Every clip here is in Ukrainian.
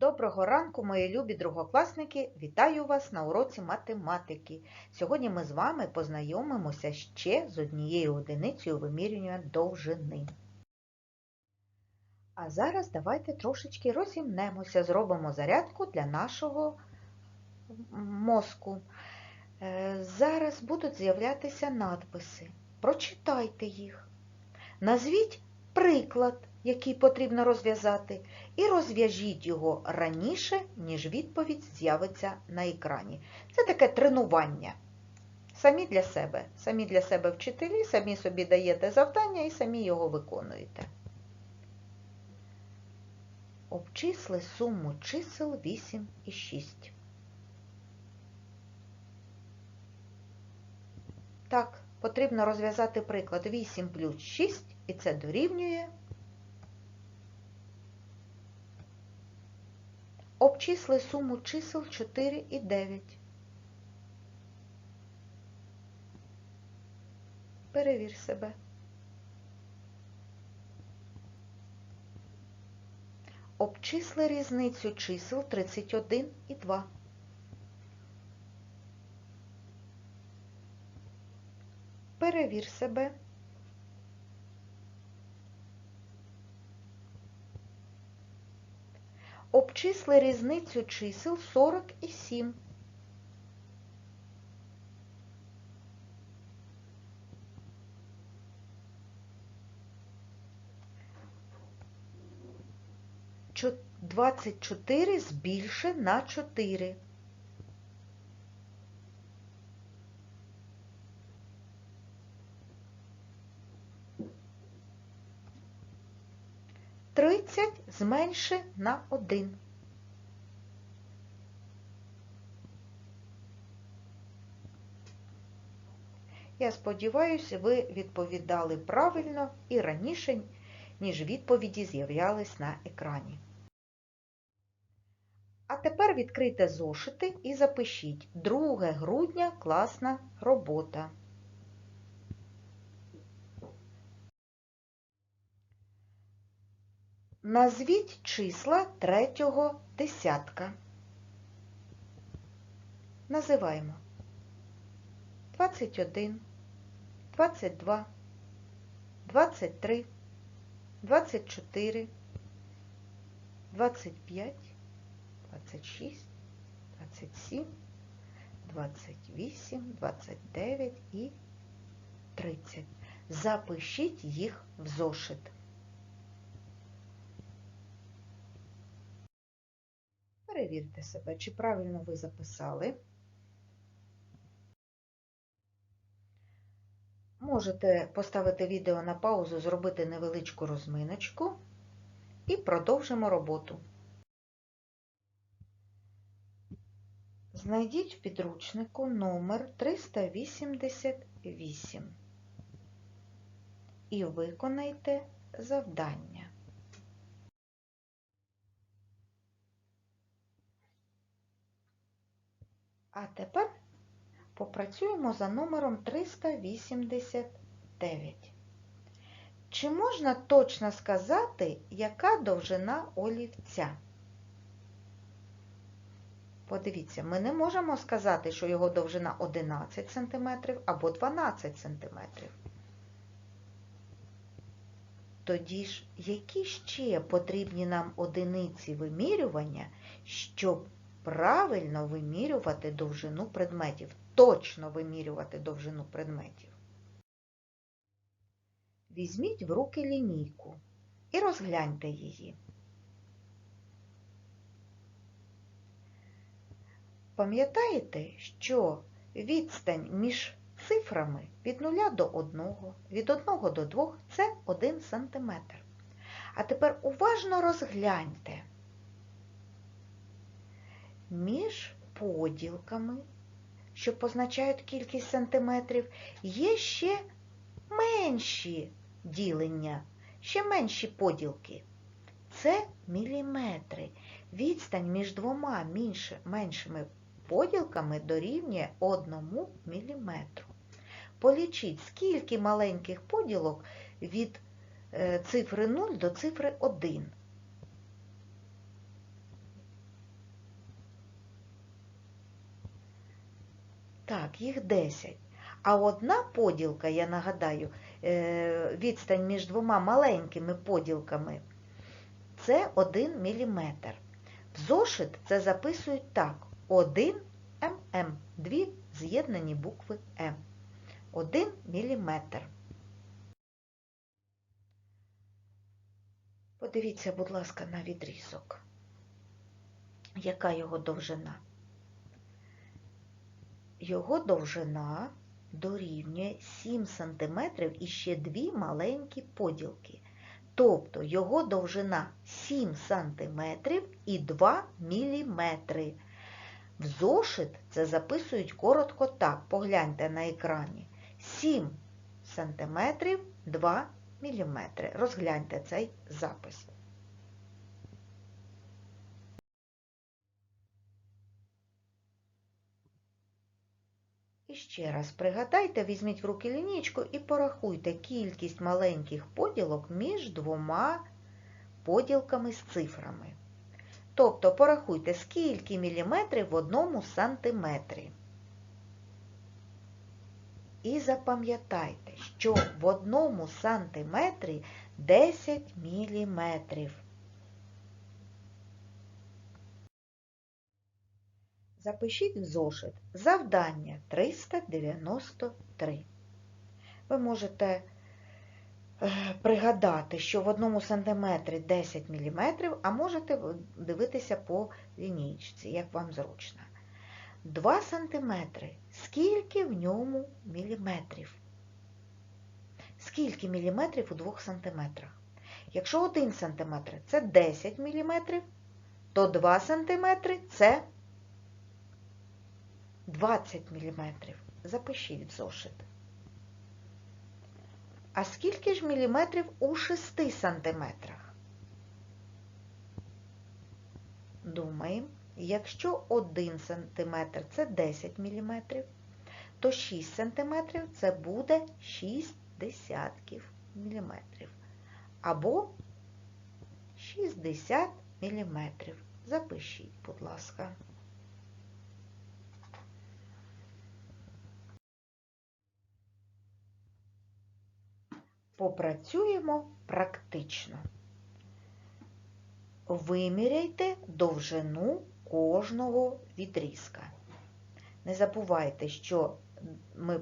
Доброго ранку, мої любі другокласники! Вітаю вас на уроці математики. Сьогодні ми з вами познайомимося ще з однією одиницею вимірювання довжини. А зараз давайте трошечки розімнемося, зробимо зарядку для нашого мозку. Е, Зараз будуть з'являтися надписи. Прочитайте їх. Назвіть приклад, який потрібно розв'язати, і розв'яжіть його раніше, ніж відповідь з'явиться на екрані. Це таке тренування. Самі для себе. Самі для себе вчителі, самі собі даєте завдання і самі його виконуєте. Обчисли суму чисел 8 і 6. Так, потрібно розв'язати приклад 8 плюс 6, і це дорівнює. Обчисли суму чисел 4 і 9. Перевір себе. Обчисли різницю чисел 31 і 2. Перевір себе. Обчисли різницю чисел 40 і 7. Двадцять чотири збільше на 4. Тридцять зменши на один. Я сподіваюся, ви відповідали правильно і раніше, ніж відповіді з'являлись на екрані. А тепер відкрийте зошити і запишіть 2 грудня класна робота. Назвіть числа третього десятка. Називаємо 21, 22, 23, 24, 25, 26, 27, 28, 29 і 30. Запишіть їх в зошит. Перевірте себе, чи правильно ви записали. Можете поставити відео на паузу, зробити невеличку розминочку і продовжимо роботу. Знайдіть в підручнику номер 388 і виконайте завдання. А тепер попрацюємо за номером 389. Чи можна точно сказати, яка довжина олівця? Подивіться, ми не можемо сказати, що його довжина 11 см або 12 см. Тоді ж, які ще потрібні нам одиниці вимірювання, щоб правильно вимірювати довжину предметів, точно вимірювати довжину предметів? Візьміть в руки лінійку і розгляньте її. Пам'ятаєте, що відстань між цифрами від 0 до 1, від 1 до 2 – це 1 см. А тепер уважно розгляньте. Між поділками, що позначають кількість сантиметрів, є ще менші ділення, ще менші поділки. Це міліметри. Відстань між двома меншими поділками дорівнює 1 міліметру. Полічіть, скільки маленьких поділок від цифри 0 до цифри 1. Так, їх 10. А одна поділка, я нагадаю, е, відстань між двома маленькими поділками це 1 мм. В зошит це записують так: 1 мм, дві з'єднані букви М. 1 мм. Подивіться, будь ласка, на відрізок. Яка його довжина? Його довжина дорівнює 7 см і ще дві маленькі поділки. Тобто його довжина 7 см і 2 мм. В зошит це записують коротко так, погляньте на екрані. 7 см 2 мм. Розгляньте цей запис. І ще раз пригадайте, візьміть в руки лінійку і порахуйте кількість маленьких поділок між двома поділками з цифрами. Тобто порахуйте, скільки міліметрів в одному сантиметрі. І запам'ятайте, що в одному сантиметрі 10 міліметрів. Запишіть в зошит завдання 393. Ви можете е, пригадати, що в одному сантиметрі 10 мм, а можете дивитися по лінійці, як вам зручно. 2 сантиметри. Скільки в ньому міліметрів? Скільки міліметрів у 2 сантиметрах? Якщо 1 сантиметр – це 10 міліметрів, то 2 сантиметри – це 20 мм. Запишіть в зошит. А скільки ж міліметрів у 6 сантиметрах? Думаємо, якщо 1 см це 10 мм, то 6 см це буде 6 десятків міліметрів. Або 60 мм. Запишіть, будь ласка. Попрацюємо практично. Виміряйте довжину кожного відрізка. Не забувайте, що ми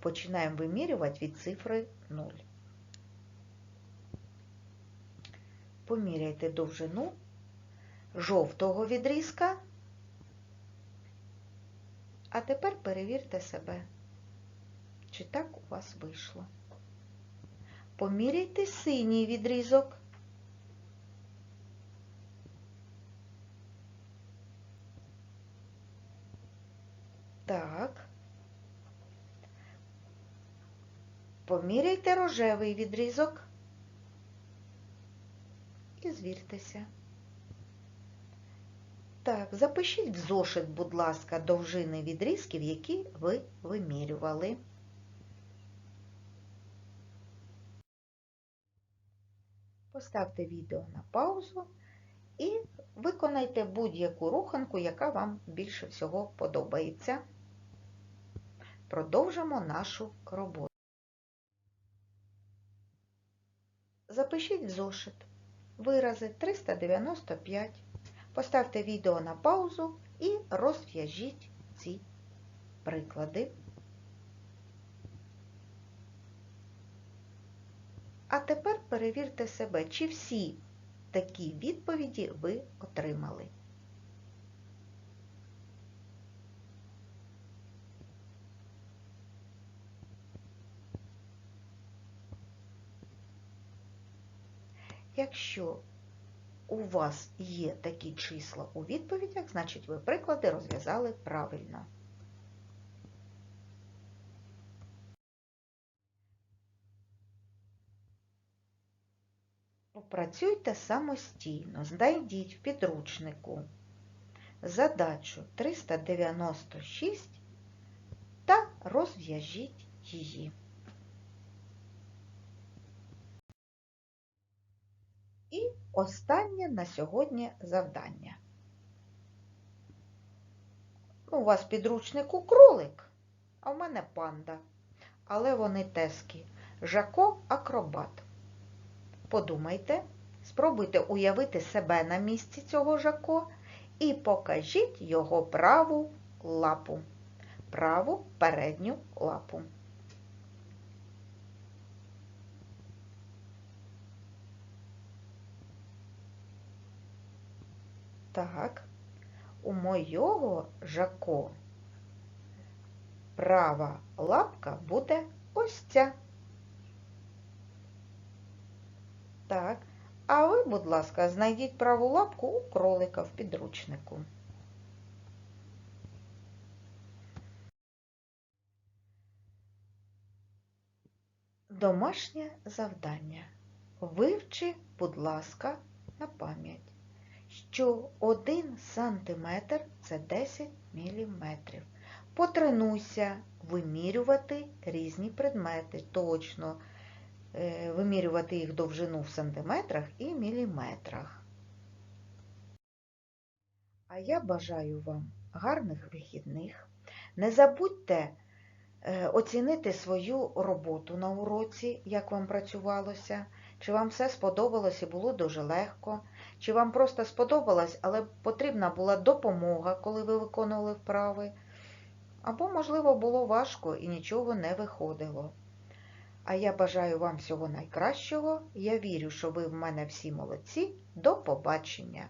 починаємо вимірювати від цифри 0. Поміряйте довжину жовтого відрізка, а тепер перевірте себе, чи так у вас вийшло. Поміряйте синій відрізок. Так. Поміряйте рожевий відрізок і звіртеся. Так, запишіть в зошит, будь ласка, довжини відрізків, які ви вимірювали. Поставте відео на паузу і виконайте будь-яку руханку, яка вам більше всього подобається. Продовжимо нашу роботу. Запишіть в зошит вирази 395, поставте відео на паузу і розв'яжіть ці приклади. А тепер перевірте себе, чи всі такі відповіді ви отримали. Якщо у вас є такі числа у відповідях, значить ви приклади розв'язали правильно. Попрацюйте самостійно, знайдіть в підручнику задачу 396 та розв'яжіть її. І останнє на сьогодні завдання. У вас підручнику кролик, а в мене панда. Але вони тески. Жако акробат. Подумайте, спробуйте уявити себе на місці цього Жако і покажіть його праву лапу. Праву передню лапу. Так, у мойого Жако права лапка буде ось ця. Так, а ви, будь ласка, знайдіть праву лапку у кролика в підручнику. Домашнє завдання. Вивчи, будь ласка, на пам'ять, що 1 сантиметр – це 10 міліметрів. Потренуйся вимірювати різні предмети, точно вимірювати їх довжину в сантиметрах і міліметрах. А я бажаю вам гарних вихідних. Не забудьте е, оцінити свою роботу на уроці, як вам працювалося, чи вам все сподобалось і було дуже легко, чи вам просто сподобалось, але потрібна була допомога, коли ви виконували вправи. Або, можливо, було важко і нічого не виходило. А я бажаю вам всього найкращого. Я вірю, що ви в мене всі молодці. До побачення!